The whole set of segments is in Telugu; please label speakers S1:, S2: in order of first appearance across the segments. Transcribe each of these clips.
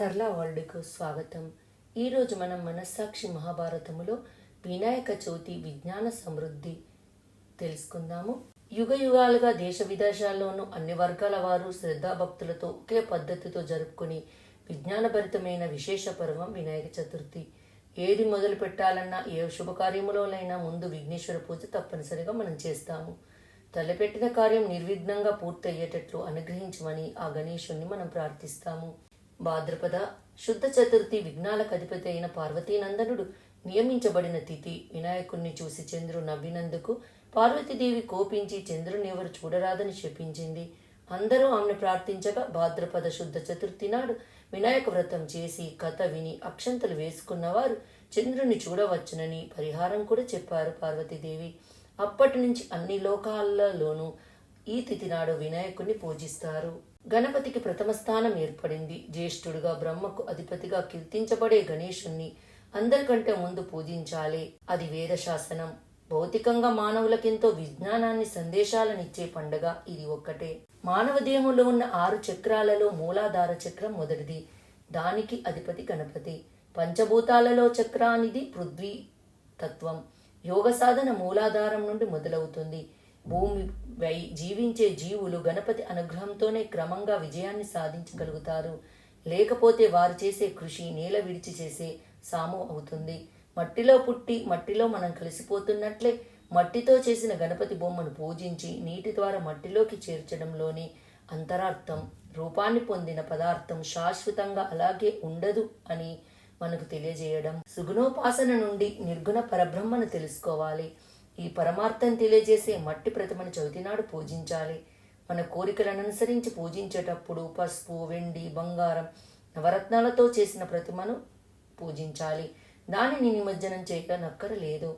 S1: సరళ వరల్డ్కు స్వాగతం. ఈరోజు మనం మనస్సాక్షి మహాభారతములో వినాయక చవితి విజ్ఞాన సమృద్ధి తెలుసుకుందాము. యుగ యుగాలుగా దేశ విదేశాల్లోనూ అన్ని వర్గాల వారు శ్రద్ధాభక్తులతో ఒకే పద్ధతితో జరుపుకుని విజ్ఞానభరితమైన విశేష పర్వం వినాయక చతుర్థి. ఏది మొదలు పెట్టాలన్నా ఏ శుభకార్యములోనైనా ముందు విఘ్నేశ్వర పూజ తప్పనిసరిగా మనం చేస్తాము. తలపెట్టిన కార్యం నిర్విఘ్నంగా పూర్తయ్యేటట్లు అనుగ్రహించమని ఆ గణేశుణ్ణి మనం ప్రార్థిస్తాము. భాద్రపద శుద్ధ చతుర్థి విఘ్నాలకు అధిపతి అయిన పార్వతీనందనుడు నియమించబడిన తిథి వినాయకుణ్ణి చూసి చంద్రుడు నవ్వినందుకు పార్వతీదేవి కోపించి చంద్రుని ఎవరు చూడరాదని శపించింది. అందరూ ఆమెను ప్రార్థించగా భాద్రపద శుద్ధ చతుర్థి నాడు వినాయక వ్రతం చేసి కథ విని అక్షంతలు వేసుకున్నవారు చంద్రుని చూడవచ్చునని పరిహారం కూడా చెప్పారు పార్వతీదేవి. అప్పటి నుంచి అన్ని లోకాలలోనూ ఈ తిథి నాడు వినాయకుణ్ణి పూజిస్తారు. గణపతికి ప్రథమ స్థానం ఏర్పడింది. జ్యేష్ఠుడుగా బ్రహ్మకు అధిపతిగా కీర్తించబడే గణేశుణ్ణి అందరికంటే ముందు పూజించాలి. అది వేద శాసనం భౌతికంగా మానవులకెంతో విజ్ఞానాన్ని సందేశాలనిచ్చే పండగ ఇది ఒక్కటే. మానవ దేహంలో ఉన్న ఆరు చక్రాలలో మూలాధార చక్రం మొదటిది. దానికి అధిపతి గణపతి. పంచభూతాలలో చక్రానిది పృథ్వీ తత్వం యోగ సాధన మూలాధారం నుండి మొదలవుతుంది. భూమి వై జీవించే జీవులు గణపతి అనుగ్రహంతోనే క్రమంగా విజయాన్ని సాధించగలుగుతారు. లేకపోతే వారు చేసే కృషి నేల విడిచి చేసే సాము అవుతుంది. మట్టిలో పుట్టి మట్టిలో మనం కలిసిపోతున్నట్లే మట్టితో చేసిన గణపతి బొమ్మను పూజించి నీటి ద్వారా మట్టిలోకి చేర్చడంలోని అంతరార్థం రూపాన్ని పొందిన పదార్థం శాశ్వతంగా అలాగే ఉండదు అని మనకు తెలియజేయడం. సుగుణోపాసన నుండి నిర్గుణ పరబ్రహ్మను తెలుసుకోవాలి. ఈ పరమార్థం తెలియజేసే మట్టి ప్రతిమను చవితినాడు పూజించాలి. మన కోరికలను అనుసరించి పూజించేటప్పుడు పసుపు వెండి బంగారం నవరత్నాలతో చేసిన ప్రతిమను పూజించాలి. దానిని నిమజ్జనం చేయక నక్కరలేదు.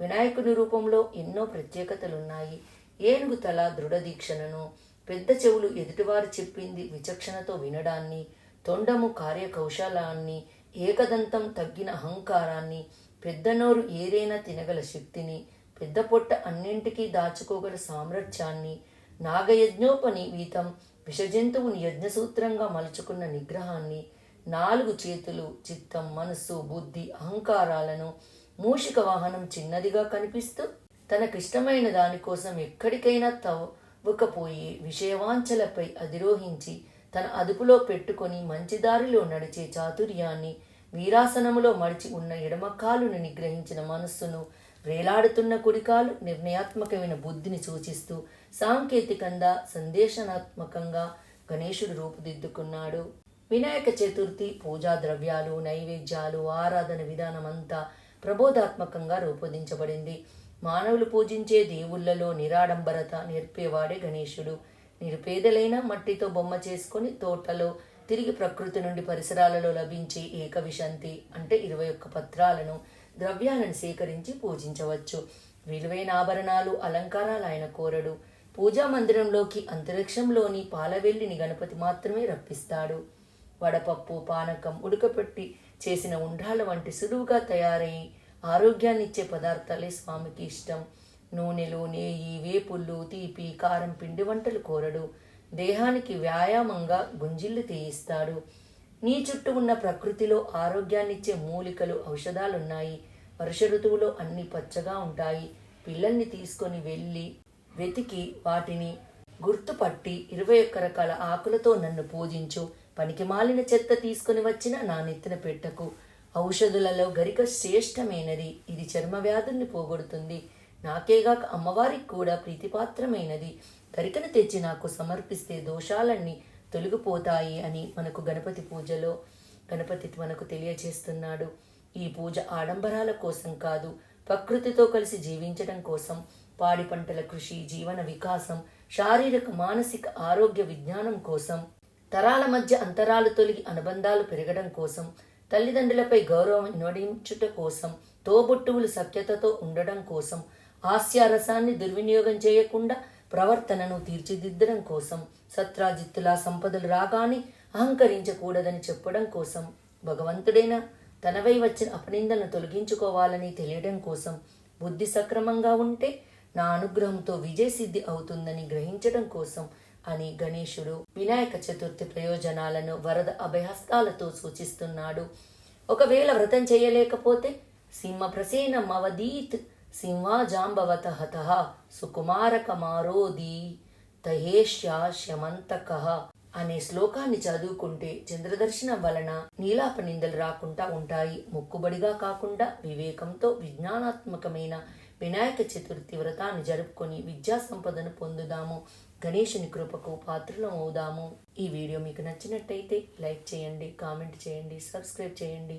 S1: వినాయకుని రూపంలో ఎన్నో ప్రత్యేకతలున్నాయి. ఏనుగు తల దృఢదీక్షణను పెద్ద చెవులు ఎదుటివారు చెప్పింది విచక్షణతో వినడాన్ని తొండము కార్యకౌశలాన్ని ఏకదంతం తగ్గిన అహంకారాన్ని పెద్ద నోరు ఏదైనా తినగల శక్తిని పెద్ద పొట్ట అన్నింటికీ దాచుకోగల సామర్థ్యాన్ని నాగయజ్ఞోపని వీతం విషజంతువుని యజ్ఞసూత్రంగా మలుచుకున్న నిగ్రహాన్ని నాలుగు చేతులు చిత్తం మనస్సు బుద్ధి అహంకారాలను మూషిక వాహనం చిన్నదిగా కనిపిస్తూ తనకిష్టమైన దానికోసం ఎక్కడికైనా తవ్వకపోయి విషయవాంఛలపై అధిరోహించి తన అదుపులో పెట్టుకొని మంచి దారిలో నడిచే చాతుర్యాన్ని వీరాసనములో మడిచి ఉన్న ఎడమకాలును నిగ్రహించిన మనస్సును వేలాడుతున్న కుడికాలు నిర్ణయాత్మకమైన బుద్ధిని సూచిస్తూ సాంకేతికంగా సందేశనాత్మకంగా గణేశుడు రూపుదిద్దుకున్నాడు. వినాయక చతుర్థి పూజా ద్రవ్యాలు నైవేద్యాలు ఆరాధన విధానం అంతా ప్రబోధాత్మకంగా రూపొందించబడింది. మానవులు పూజించే దేవుళ్ళలో నిరాడంబరత నేర్పేవాడే గణేశుడు. నిరుపేదలైన మట్టితో బొమ్మ చేసుకొని తోటలో తిరిగి ప్రకృతి నుండి పరిసరాలలో లభించే ఏకవిశంతి అంటే ఇరవై ఒక్క పత్రాలను ద్రవ్యాలను సేకరించి పూజించవచ్చు. విలువైన ఆభరణాలు అలంకారాలు ఆయన కోరడు. పూజా మందిరంలోకి అంతరిక్షంలోని పాలవెల్లిని గణపతి మాత్రమే రప్పిస్తాడు. వడపప్పు పానకం ఉడకపెట్టి చేసిన ఉండ్రాల వంటి సులువుగా తయారై ఆరోగ్యాన్నిచ్చే పదార్థాలే స్వామికి ఇష్టం. నూనెలు నెయ్యి వేపుళ్ళు తీపి కారం పిండి వంటలు కోరడు. దేహానికి వ్యాయామంగా గుంజిళ్ళు తీయిస్తాడు. నీ చుట్టూ ఉన్న ప్రకృతిలో ఆరోగ్యాన్నిచ్చే మూలికలు ఔషధాలున్నాయి. వర్ష ఋతువులో అన్ని పచ్చగా ఉంటాయి. పిల్లల్ని తీసుకొని వెళ్ళి వెతికి వాటిని గుర్తుపట్టి ఇరవై ఒక్క రకాల ఆకులతో నన్ను పూజించు. పనికి మాలిన చెత్త తీసుకుని వచ్చిన నా నెత్తిన పెట్టకు. ఔషధులలో గరిక శ్రేష్టమైనది. ఇది చర్మ వ్యాధుల్ని పోగొడుతుంది. నాకేగాక అమ్మవారికి కూడా ప్రీతిపాత్రమైనది. గరికను తెచ్చి నాకు సమర్పిస్తే దోషాలన్నీ తొలగిపోతాయి అని మనకు గణపతి పూజలో గణపతి మనకు తెలియజేస్తున్నాడు ఈ పూజ ఆడంబరాల కోసం కాదు ప్రకృతితో కలిసి జీవించడం కోసం. పాడి పంటల కృషి జీవన వికాసం శారీరక మానసిక ఆరోగ్య విజ్ఞానం కోసం. తరాల మధ్య అంతరాలు తొలగి అనుబంధాలు పెరగడం కోసం. తల్లిదండ్రులపై గౌరవం ఇనడించుట కోసం. తోబుట్టువులు సఖ్యతతో ఉండడం కోసం. హాస్యారసాన్ని దుర్వినియోగం చేయకుండా ప్రవర్తనను తీర్చిదిద్దడం కోసం సత్రాజిత్తులా సంపదలు రాగానే అహంకరించకూడదని చెప్పడం కోసం భగవంతుడైన? తనవై వచ్చిన అపనిందలను తొలగించుకోవాలని తెలియడం కోసం బుద్ధి సక్రమంగా ఉంటే నా అనుగ్రహంతో విజయసిద్ధి అవుతుందని గ్రహించడం కోసం అని గణేశుడు వినాయక చతుర్థి ప్రయోజనాలను వరద అభయహస్తాలతో సూచిస్తున్నాడు. ఒకవేళ వ్రతం చేయలేకపోతే సింహ ప్రసేన మవదీత్ సింహాజాంబవత హత సుకుమారక తహేష్యా శమంతక అనే శ్లోకాన్ని చదువుకుంటే చంద్రదర్శనం వలన నీలాప నిందలు రాకుండా ఉంటాయి. మొక్కుబడిగా కాకుండా వివేకంతో విజ్ఞానాత్మకమైన వినాయక చతుర్థి వ్రతాన్ని జరుపుకొని విద్యా సంపదను పొందుదాము. గణేశుని కృపకు పాత్రలం అవుదాము. ఈ వీడియో మీకు నచ్చినట్టయితే లైక్ చేయండి కామెంట్ చేయండి సబ్స్క్రైబ్ చేయండి.